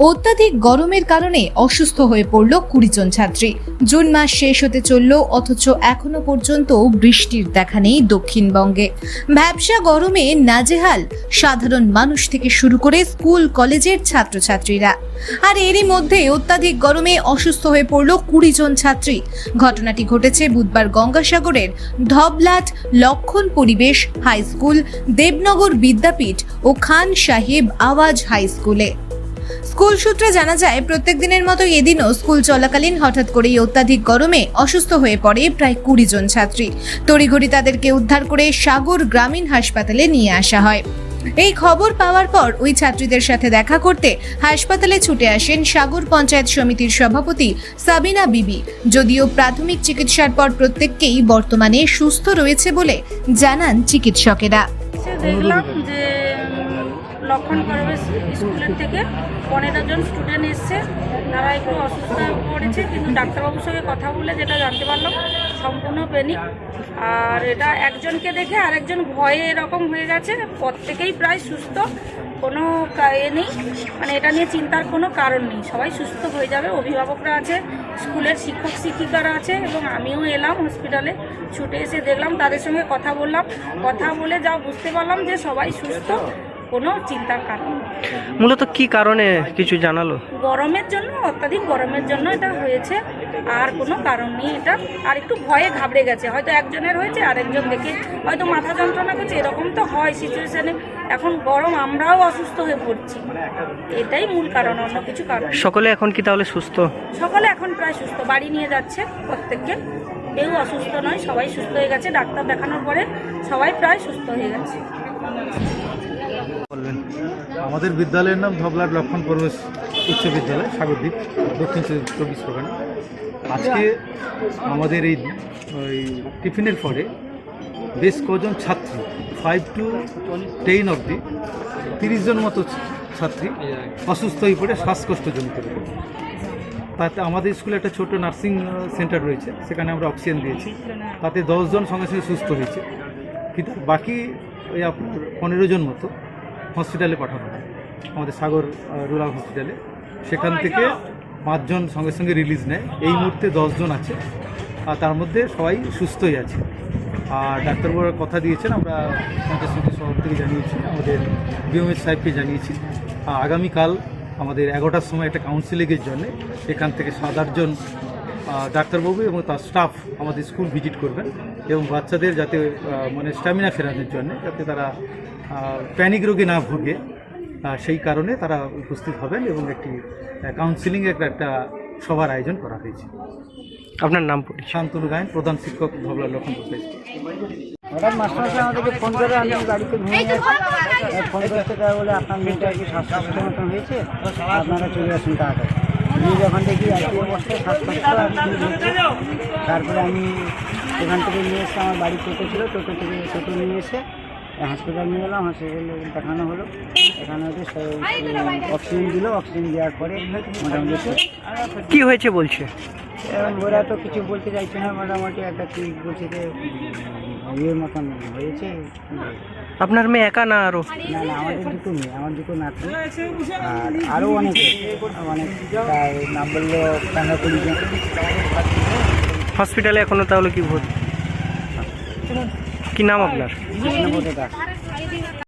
অত্যাধিক গরমের কারণে অসুস্থ হয়ে পড়ল কুড়ি জন ছাত্রী। জুন মাস শেষ হতে চলল, অথচ এখনও পর্যন্ত বৃষ্টির দেখা নেই দক্ষিণবঙ্গে। ব্যবসা গরমে নাজেহাল, সাধারণ মানুষ থেকে শুরু করে স্কুল, কলেজের ছাত্রছাত্রীরা। আর এরই মধ্যে অত্যাধিক গরমে অসুস্থ হয়ে পড়ল কুড়ি জন ছাত্রী। ঘটনাটি ঘটেছে বুধবার গঙ্গাসাগরের ধবলাট লক্ষণ পরিবেশ হাই স্কুল, দেবনগর বিদ্যাপীঠ ও খান সাহেব আওয়াজ হাই স্কুলে। স্কুল সূত্রে জানা যায়, প্রত্যেক দিনের মতো এদিনও স্কুল চলাকালীন হঠাৎ করেই অত্যাধিক গরমে অসুস্থ হয়ে পড়ে প্রায় কুড়ি জন ছাত্রী। তড়িঘড়ি তাদেরকে উদ্ধার করে সাগর গ্রামীণ হাসপাতালে নিয়ে আসা হয়। এই খবর পাওয়ার পর ওই ছাত্রীদের সাথে দেখা করতে হাসপাতালে ছুটে আসেন সাগর পঞ্চায়েত সমিতির সভাপতি সাবিনা বিবি। যদিও প্রাথমিক চিকিৎসার পর প্রত্যেককেই বর্তমানে সুস্থ রয়েছে বলে জানান চিকিৎসকেরা। দেখলাম যে লক্ষণ পরিবেশ স্কুলের থেকে। পনেরো জন স্টুডেন্ট এসছে। তারা একটু অসুস্থ হয়ে পড়েছে, কিন্তু ডাক্তারবাবুর সঙ্গে কথা বলে যেটা জানতে পারলাম, সম্পূর্ণ পেনিক আর এটা একজনকে দেখে আরেকজন ভয়ে এরকম হয়ে গেছে, প্রত্যেকেই প্রায় সুস্থ, কোনো এ নেই। মানে এটা নিয়ে চিন্তার কোনো কারণ নেই। সবাই সুস্থ হয়ে যাবে। অভিভাবকরা আছে, স্কুলের শিক্ষক, শিক্ষিকারা আছে, এবং আমিও এলাম হসপিটালে ছুটে এসে দেখলাম, তাদের সঙ্গে কথা বললাম। কথা বলে যা বুঝতে পারলাম যে সবাই সুস্থ। কোনো চিন্তার কারণ মূলত কি কারণে কিছু জানালো? গরমের জন্য অত্যাধিক গরমের জন্য এটা হয়েছে আর কোনো কারণ নেই এটা। আর একটু ভয়ে ঘাবড়ে গেছে। হয়তো একজনের হয়েছে আরেকজন দেখে হয়তো মাথা যন্ত্রণা করছে এরকম তো হয় সিচুয়েশানে এখন গরম আমরাও অসুস্থ হয়ে পড়ছি। এটাই মূল কারণ অন্য কিছু কারণ সকলে এখন কি তাহলে সুস্থ? সকলে এখন প্রায় সুস্থ। বাড়ি নিয়ে যাচ্ছে প্রত্যেককে। কেউ অসুস্থ নয় সবাই সুস্থ হয়ে গেছে। ডাক্তার দেখানোর পরে সবাই প্রায় সুস্থ হয়ে গেছে। বলবেন আমাদের বিদ্যালয়ের নাম ধবলাট লক্ষণ পরবেশ উচ্চ বিদ্যালয় সাগরদ্বীপ দক্ষিণ চব্বিশ পরগনা। আজকে আমাদের এই টিফিনের পরে বেশ কজন ছাত্রী ফাইভ টু টেন অবধি তিরিশ জন মতো ছাত্রী অসুস্থ হয়ে পড়ে শ্বাসকষ্টজনিত রোগে। তাতে আমাদের স্কুলে একটা ছোট নার্সিং সেন্টার রয়েছে, সেখানে আমরা অক্সিজেন দিয়েছি। তাতে দশজন সঙ্গে সঙ্গে সুস্থ হয়েছে। কিন্তু বাকি ওই আপনার পনেরো জন মতো হসপিটালে পাঠানো হয়। আমাদের সাগর রুরাল হসপিটালে সেখান থেকে পাঁচজন সঙ্গে সঙ্গে রিলিজ নেয়। এই মুহূর্তে দশজন আছে। আর তার মধ্যে সবাই সুস্থই আছে। আর ডাক্তারবাবুরা কথা দিয়েছেন আমরা পঞ্চায়েত সমিতির সভাপতি থেকে জানিয়েছি আমাদের বিএমএস সাহেবকে জানিয়েছি। আর আগামীকাল আমাদের এগারোটার সময় একটা কাউন্সিলিংয়ের জন্য এখান থেকে সাত আটজন ডাক্তারবাবু এবং তার স্টাফ আমাদের স্কুল ভিজিট করবেন। এবং বাচ্চাদের যাতে মানে স্ট্যামিনা ফেরানোর জন্য যাতে তারা প্যানিক রোগে না ভোগে সেই কারণে তারা উপস্থিত হবেন এবং একটি কাউন্সিলিংয়ের একটা একটা সভার আয়োজন করা হয়েছে। আপনার নাম শান্তনু গায়ন প্রধান শিক্ষক ধবলা লক্ষণ হঠাৎ মাস্টারমশাই আমাদেরকে ফোন করে আমি বাড়িতে ঘুমিয়ে আছি ফোন করতে তারা বলে আপনার মেয়েটা কি মতন হয়েছে আপনারা চলে আসুন তাড়াতাড়ি। যখন দেখি একই অবস্থায় তারপরে আমি এখান থেকে নিয়ে এসে আমার বাড়ি টোটো ছিল টোটো থেকে টোটো নিয়ে এসে হসপিটাল নিয়ে এলাম হসপিটালে দেখানো হলো। এখানে হচ্ছে অক্সিজেন দিল অক্সিজেন দেওয়ার পরে মোটামুটি। কি হয়েছে বলছে? এবং ওরা তো কিছু বলতে চাইছে না মোটামুটি একটা কি বলছে যে ইয়ের মতন হয়েছে। আপনার মেয়ে একা না আরও? না না আমাদের দুটো মেয়ে আমার দুটো নাতি আর আরও অনেক অনেক প্রায় নাম বলল পনেরো কুড়ি জন। হসপিটালে এখনও তাহলে কি ভর্তি? কি নাম আপনার?